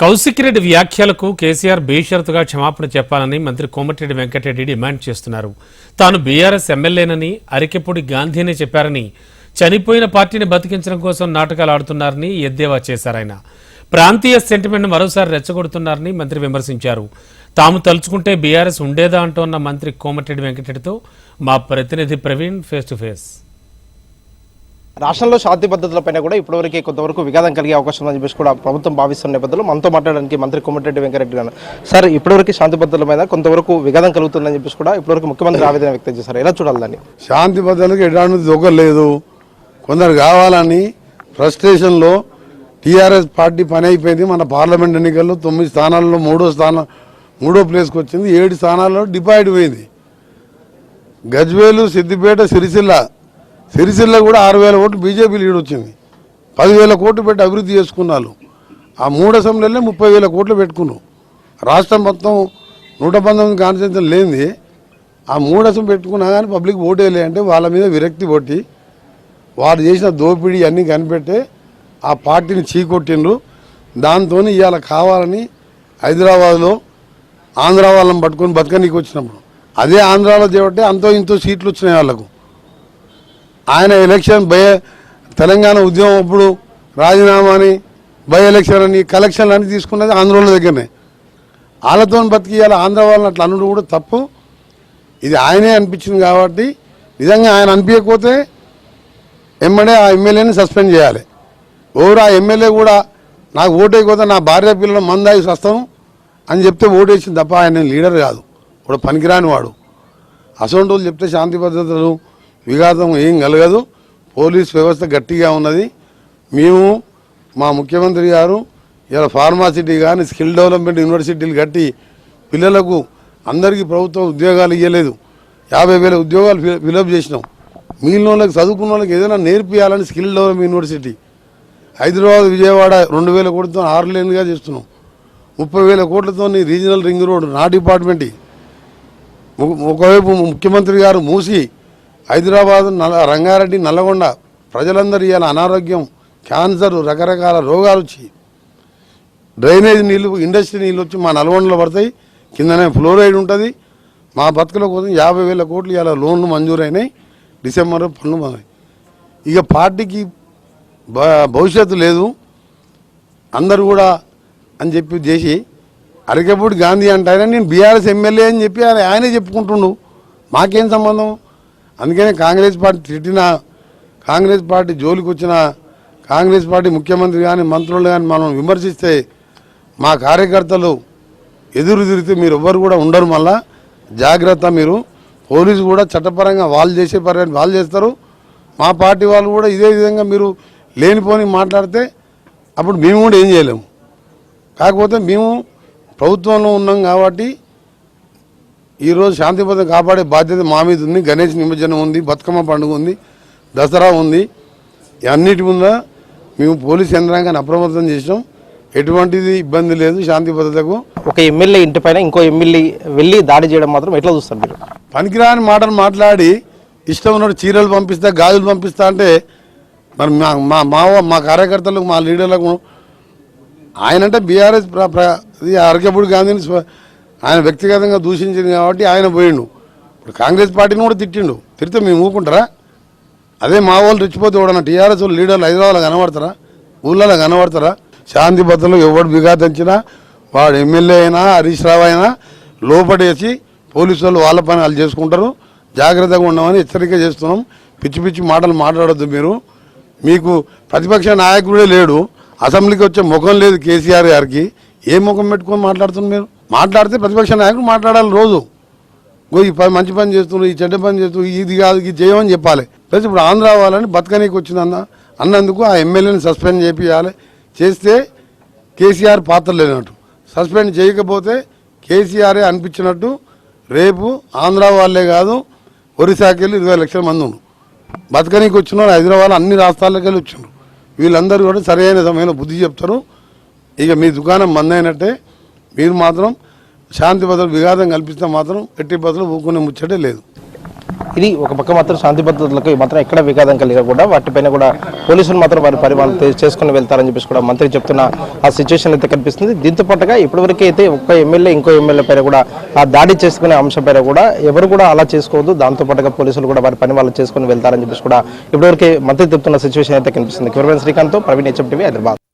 కౌశిక్ రెడ్డి వ్యాఖ్యలకు కేసీఆర్ బేషరతుగా క్షమాపణ చెప్పాలని మంత్రి కోమటిరెడ్డి వెంకటరెడ్డి డిమాండ్ చేస్తున్నారు. తాను బీఆర్ఎస్ ఎమ్మెల్యేనని అరికెపూడి గాంధీనే చెప్పారని చనిపోయిన పార్టీని బతికించడం కోసం నాటకాలు ఆడుతున్నారని ఎద్దేవా చేశారాయన. ప్రాంతీయ సెంటిమెంట్ మరోసారి రెచ్చగొడుతున్నారని మంత్రి విమర్శించారు. తాము తలుచుకుంటే బీఆర్ఎస్ ఉండేదా అంటోన్న మంత్రి కోమటిరెడ్డి వెంకటరెడ్డితో మా ప్రతినిధి ప్రవీణ్ ఫేస్ టు ఫేస్. రాష్ట్రంలో శాంతి భద్రతలపైన కూడా ఇప్పటివరకు కొంతవరకు విఘాతం కలిగే అవకాశం ఉందని చెప్పేసి కూడా ప్రభుత్వం భావిస్తున్న నేపథ్యంలో మనతో మాట్లాడడానికి మంత్రి కోమటిరెడ్డి వెంకరెడ్డి గారు సార్ ఇప్పటివరకు శాంతి భద్రతల మీద కొంతవరకు విఘాతం కలుగుతుందని చెప్పేసి కూడా ఇప్పటివరకు ముఖ్యమంత్రి ఆవేదన వ్యక్తం చేశారు. ఎలా చూడాలి దాన్ని? శాంతి భద్రతలకు ఎటువంటి దొంగలేదు కొందరు కావాలని ఫ్రస్ట్రేషన్లో టీఆర్ఎస్ పార్టీ పని అయిపోయింది. మన పార్లమెంట్ ఎన్నికల్లో తొమ్మిది స్థానాల్లో మూడో స్థానం మూడో ప్లేస్కి వచ్చింది. ఏడు స్థానాల్లో డిపాయిడ్ పోయింది. గజ్వేలు సిద్దిపేట సిరిసిల్ల సిరిసిల్ల కూడా ఆరు వేల ఓట్లు బీజేపీ లీడ్ వచ్చింది. పదివేల కోట్లు పెట్టి అభివృద్ధి చేసుకున్నారు ఆ మూడు అసెంబ్లీలే ముప్పై వేల కోట్లు పెట్టుకున్నాం. రాష్ట్రం మొత్తం నూట పంతొమ్మిది కాన్స్టిట్యూషన్ లేనిది. ఆ మూడు అసెంబ్లీ పెట్టుకున్నా కానీ పబ్లిక్ ఓటేలే అంటే వాళ్ళ మీద విరక్తి కొట్టి వారు చేసిన దోపిడీ అన్నీ కనిపెట్టే ఆ పార్టీని చీకొట్టిండ్రు. దాంతో ఇవాళ కావాలని హైదరాబాద్లో ఆంధ్ర వాళ్ళని పట్టుకొని బతకనీకి వచ్చినప్పుడు. అదే ఆంధ్రాలో చేయబట్టే అంతో ఇంతో సీట్లు వచ్చినాయి వాళ్ళకు. ఆయన ఎలక్షన్ భయ తెలంగాణ ఉద్యమం అప్పుడు రాజీనామాని బై ఎలక్షన్ అని కలెక్షన్లు అని తీసుకున్నది ఆంధ్రోళ్ళ దగ్గరనే. వాళ్ళతో బతికి ఆంధ్ర వాళ్ళని అట్లా అనుడు కూడా తప్పు. ఇది ఆయనే అనిపించింది కాబట్టి నిజంగా ఆయన అనిపించకపోతే ఎమ్మెల్యే ఆ ఎమ్మెల్యేని సస్పెండ్ చేయాలి. ఎవరు ఆ ఎమ్మెల్యే కూడా నాకు ఓటేయకపోతే నా భార్య పిల్లలు మందాయి వస్తాం అని చెప్తే ఓటేసింది తప్ప ఆయన లీడర్ కాదు. ఇప్పుడు పనికిరాని వాడు. అసొంటి చెప్తే శాంతి భద్రతలు విఘాతం ఏం కలగదు. పోలీస్ వ్యవస్థ గట్టిగా ఉన్నది. మేము మా ముఖ్యమంత్రి గారు ఇలా ఫార్మాసిటీ కానీ స్కిల్ డెవలప్మెంట్ యూనివర్సిటీలు కట్టి పిల్లలకు అందరికీ ప్రభుత్వం ఉద్యోగాలు ఇవ్వలేదు యాభై వేల ఉద్యోగాలు ఫి- ఫిలప్ చేసినాం. మిగిలిన వాళ్ళకి చదువుకున్న వాళ్ళకి ఏదైనా నేర్పియాలని skill development university. Hyderabad Vijayawada రెండు వేల కోట్లతో ఆరు లేన్గా చేస్తున్నాం. ముప్పై వేల కోట్లతో రీజనల్ రింగ్ రోడ్ నా డిపార్ట్మెంట్. ఒకవైపు ముఖ్యమంత్రి గారు మూసి హైదరాబాద్ నల్ల రంగారెడ్డి నల్లగొండ ప్రజలందరూ ఇవాళ అనారోగ్యం క్యాన్సర్ రకరకాల రోగాలు వచ్చి డ్రైనేజ్ నీళ్ళు ఇండస్ట్రీ నీళ్ళు వచ్చి మా నల్గొండలో పడతాయి. కిందనే ఫ్లోరైడ్ ఉంటుంది. మా బతుకుల కోసం యాభై వేల కోట్లు ఇలా లోన్లు మంజూరైనాయి. డిసెంబర్ పన్ను ఇక పార్టీకి భ- భవిష్యత్తు లేదు. అందరు కూడా అని చెప్పి చేసి అరకపూడి గాంధీ అంటారని నేను బీఆర్ఎస్ ఎమ్మెల్యే అని చెప్పి ఆయన ఆయనే చెప్పుకుంటుండు. మాకేం సంబంధం? అందుకనే కాంగ్రెస్ పార్టీ తిట్టిన కాంగ్రెస్ పార్టీ జోలికి వచ్చిన కాంగ్రెస్ పార్టీ ముఖ్యమంత్రి కానీ మంత్రులు కానీ మనం విమర్శిస్తే మా కార్యకర్తలు ఎదురు తిరిగితే మీరు ఎవ్వరు కూడా ఉండరు మళ్ళా. జాగ్రత్త మీరు. పోలీసు కూడా చట్టపరంగా వాళ్ళు చేసే పర్యాన్ని వాళ్ళు చేస్తారు. మా పార్టీ వాళ్ళు కూడా ఇదే విధంగా మీరు లేనిపోని మాట్లాడితే అప్పుడు మేము కూడా ఏం చేయలేము. కాకపోతే మేము ప్రభుత్వంలో ఉన్నాం కాబట్టి ఈరోజు శాంతి భద్రత కాపాడే బాధ్యత మా మీద ఉంది. గణేష్ నిమజ్జనం ఉంది బతుకమ్మ పండుగ ఉంది దసరా ఉంది. అన్నిటి ముందు మేము పోలీస్ యంత్రాంగాన్ని అప్రమత్తం చేసినాం. ఎటువంటిది ఇబ్బంది లేదు శాంతి భద్రతకు. ఒక ఎమ్మెల్యే ఇంటి పైన ఇంకో ఎమ్మెల్యే వెళ్ళి దాడి చేయడం మాత్రం ఎట్లా చూస్తారు మీరు? పనికిరాని మాటలు మాట్లాడి ఇష్టం ఉన్నట్టు చీరలు పంపిస్తా గాజులు పంపిస్తా అంటే మరి మా మా మా మా కార్యకర్తలకు మా లీడర్లకు ఆయన అంటే బీఆర్ఎస్ అరకపూడి గాంధీని ఆయన వ్యక్తిగతంగా దూషించింది కాబట్టి ఆయన పోయిండు. ఇప్పుడు కాంగ్రెస్ పార్టీని కూడా తిట్టిండు. తిడితే మేము ఊరుకుంటారా? అదే మా వాళ్ళు రెచ్చిపోతే కూడా టీఆర్ఎస్ లీడర్లు హైదరాబాద్లో కనబడతారా? ఊళ్ళలో కనబడతారా? శాంతి భద్రతలు ఎవడు బిగాతించినా వాడు ఎమ్మెల్యే అయినా హరీష్ రావు అయినా లోపడేసి పోలీసు వాళ్ళు వాళ్ళ పని వాళ్ళు చేసుకుంటారు. జాగ్రత్తగా ఉండమని హెచ్చరిక చేస్తున్నాం. పిచ్చి పిచ్చి మాటలు మాట్లాడొద్దు మీరు. మీకు ప్రతిపక్ష నాయకుడే లేడు. అసెంబ్లీకి వచ్చే ముఖం లేదు కేసీఆర్ గారికి. ఏ ముఖం పెట్టుకొని మాట్లాడుతున్నారు మీరు? మాట్లాడితే ప్రతిపక్ష నాయకుడు మాట్లాడాలి రోజు. ఈ పని మంచి పని చేస్తున్నారు ఈ చెడ్డ పని చేస్తున్నారు ఇది కాదు ఇది చేయమని చెప్పాలి. ప్లస్ ఇప్పుడు ఆంధ్ర వాళ్ళని బతకనీకి వచ్చిందన్న అన్నందుకు ఆ ఎమ్మెల్యేని సస్పెండ్ చేపియాలి. చేస్తే కేసీఆర్ పాత్ర లేనట్టు. సస్పెండ్ చేయకపోతే కేసీఆరే అనిపించినట్టు రేపు ఆంధ్ర వాళ్ళే కాదు ఒరిస్సాకి వెళ్ళి ఇరవై లక్షల మంది ఉన్నారు బతకనీకి వచ్చిన హైదరాబాద్ అన్ని రాష్ట్రాలకు వెళ్ళి వచ్చిండ్రు. వీళ్ళందరూ కూడా సరైన సమయంలో బుద్ధి చెప్తారు. ఇక మీ దుకాణం మందైనట్టే. మీరు మాత్రం శాంతి భద్రత విఘాతం కల్పిస్తే మాత్రం ఎట్టి భద్రతలు ఊకునే ముచ్చటే లేదు. ఇది ఒక పక్క మాత్రం శాంతి భద్రతలకు మాత్రం ఎక్కడ విఘాతం కలిగా కూడా వాటిపైన కూడా పోలీసులు మాత్రం వారి పరిమాణం చేసుకుని వెళ్తారని చెప్పేసి కూడా మంత్రి చెప్తున్న ఆ సిచ్యువేషన్ అయితే కనిపిస్తుంది. దీంతో పాటుగా ఇప్పటివరకు అయితే ఒక్క ఎమ్మెల్యే ఇంకో ఎమ్మెల్యే పైన కూడా ఆ దాడి చేసుకునే అంశం పైన కూడా ఎవరు కూడా అలా చేసుకోవద్దు. దాంతో పాటుగా పోలీసులు కూడా వారి పని వాళ్ళు చేసుకుని వెళ్తారని చెప్పేసి కూడా ఇప్పటివరకు మంత్రి చెప్తున్న సిచ్యువేషన్ అయితే కనిపిస్తుంది. Cameraman Srikanth Praveen HM TV Hyderabad.